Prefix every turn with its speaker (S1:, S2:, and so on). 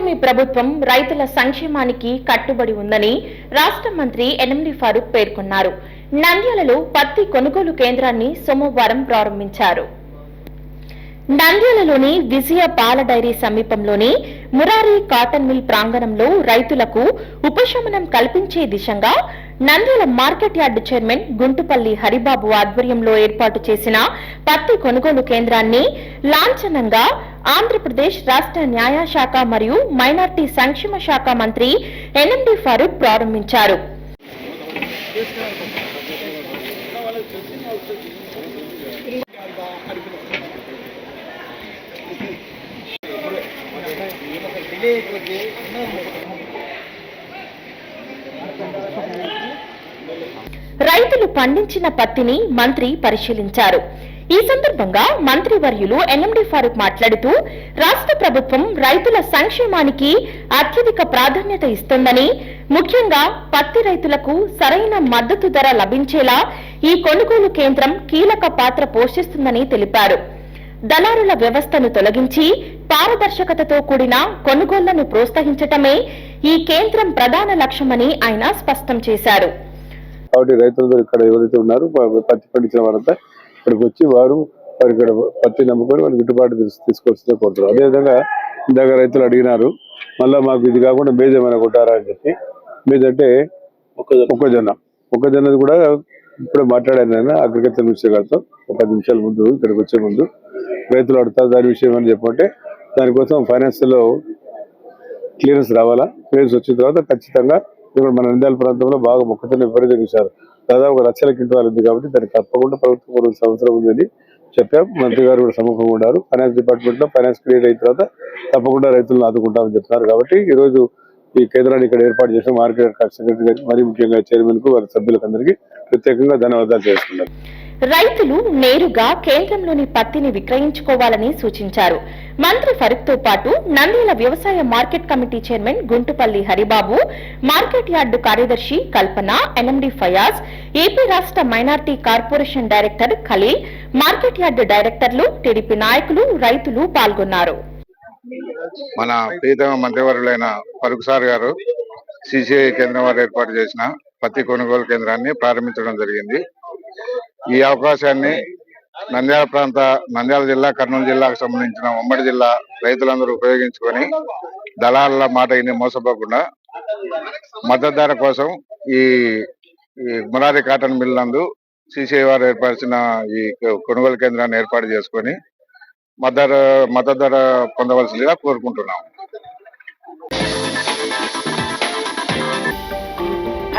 S1: కూటమి ప్రభుత్వం రైతుల సంక్షేమానికి కట్టుబడి ఉందని రాష్ట్ర మంత్రి ఎనిమిది ఫారూక్ పేర్కొన్నారు. నంద్యాలలో పత్తి కొనుగోలు కేంద్రాన్ని సోమవారం ప్రారంభించారు. నంద్యాలలోని విజయ పాల డైరీ సమీపంలోని మురారి కాటన్ మిల్ ప్రాంగణంలో రైతులకు ఉపశమనం కల్పించే దిశగా Nandyal market yard chairman Guntupalli Haribabu ఆధ్వర్యంలో ఏర్పాటు చేసిన పత్తి కొనుగోలు కేంద్రాన్ని లాంఛనంగా ఆంధ్రప్రదేశ్ రాష్ట్ర న్యాయశాఖ మరియు మైనార్టీ సంక్షేమ శాఖ మంత్రి ఎన్ఎండి ఫారూక్ ప్రారంభించారు. రైతులు పండించిన పత్తిని మంత్రి పరిశీలించారు. ఈ సందర్భంగా మంత్రి వర్యులు ఎన్ఎండి ఫారూక్ మాట్లాడుతూ రాష్ట్ర ప్రభుత్వం రైతుల సంక్షేమానికి అత్యధిక ప్రాధాన్యత ఇస్తోందని ముఖ్యంగా పత్తి రైతులకు సరైన మద్దతు ధర లభించేలా ఈ కొనుగోలు కేంద్రం కీలక పాత్ర పోషిస్తుందని తెలిపారు. దళారుల వ్యవస్థను తొలగించి పారదర్శకతతో కూడిన కొనుగోళ్ళను ప్రోత్సహించటమే ఈ కేంద్రం ప్రధాన లక్ష్యమని ఆయన స్పష్టం చేశారు.
S2: కాబట్టి రైతులతో ఇక్కడ ఎవరైతే ఉన్నారో పత్తి పండించిన వారంతా ఇక్కడికి వచ్చి వారు వారి ఇక్కడ పత్తి నమ్ముకొని వారికి గిట్టుబాటు తీసు- తీసుకొస్తే కోరుతున్నారు. అదేవిధంగా ఇందాక రైతులు అడిగినారు మళ్ళీ మాకు ఇది కాకుండా మేజ్ ఏమైనా కొట్టారా అని చెప్పి. మేజ్ అంటే మొక్కజొన్న. మొక్కజొన్నది కూడా ఇప్పుడే మాట్లాడాను నేను అగ్రికల్చర్ మినిస్టర్ గారితో. ఒక పది నిమిషాల ముందు ఇక్కడికి వచ్చే ముందు. రైతులు అడుగుతారు దాని విషయం అని చెప్పంటే దానికోసం ఫైనాన్స్లో క్లియరెన్స్ రావాలా? క్లియరెన్స్ వచ్చిన తర్వాత ఖచ్చితంగా ఇక్కడ మన నంద్యాల ప్రాంతంలో బాగా మొక్కజొన్న విపరీతంగా ఇచ్చారు దాదాపు ఒక లక్షల క్వింటాల్ ఉంది కాబట్టి దానికి తప్పకుండా ప్రభుత్వం కొన్ని సంవత్సరం ఉందని చెప్పాం. మంత్రి గారు కూడా సముఖంగా ఉన్నారు. ఫైనాన్స్ డిపార్ట్మెంట్లో ఫైనాన్స్ క్రియేట్ అయిన తర్వాత తప్పకుండా రైతులను ఆదుకుంటామని చెప్తున్నారు. కాబట్టి ఈ రోజు ఈ కేంద్రాన్ని ఇక్కడ ఏర్పాటు చేసిన మార్కెట్ సెక్రటరీ గారికి ముఖ్యంగా చైర్మన్కు వారి సభ్యులకు అందరికీ ప్రత్యేకంగా ధన్యవాదాలు చేసుకున్నారు
S1: రైతులు నేరుగా కేంద్రంలోని పత్తిని విక్రయించుకోవాలని సూచించారు. మంత్రి ఫరూక్తో పాటు నంద్యాల వ్యవసాయ market committee chairman Guntupalli Haribabu market yard కార్యదర్శి కల్పన ఎన్ఎండి ఫయాజ్ ఏపీ రాష్ట్ర minority corporation director Khaleel market yard డైరెక్టర్లు టీడీపీ నాయకులు రైతులు పాల్గొన్నారు.
S3: మన ప్రీతమ మంత్రివర్యులైన ఫరూక్ సార్ గారు సిసిఐ కేంద్రం వారు ఏర్పాటు చేసిన పత్తి కొనుగోలు కేంద్రాన్ని ప్రారంభించడం జరిగింది. ఈ అవకాశాన్ని నంద్యాల ప్రాంత నంద్యాల జిల్లా కర్నూలు జిల్లాకు సంబంధించిన ఉమ్మడి జిల్లా రైతులందరూ ఉపయోగించుకొని దళాల మాట ఇన్ని మోసపోకుండా మద్దతు ధర కోసం ఈ ఈ మురారి కాటన్ మిల్ నందు సిసిఐ వారు ఏర్పరిచిన ఈ కొనుగోలు కేంద్రాన్ని ఏర్పాటు చేసుకొని మద్దతు మద్దతు ధర పొందవలసిందిగా కోరుకుంటున్నాం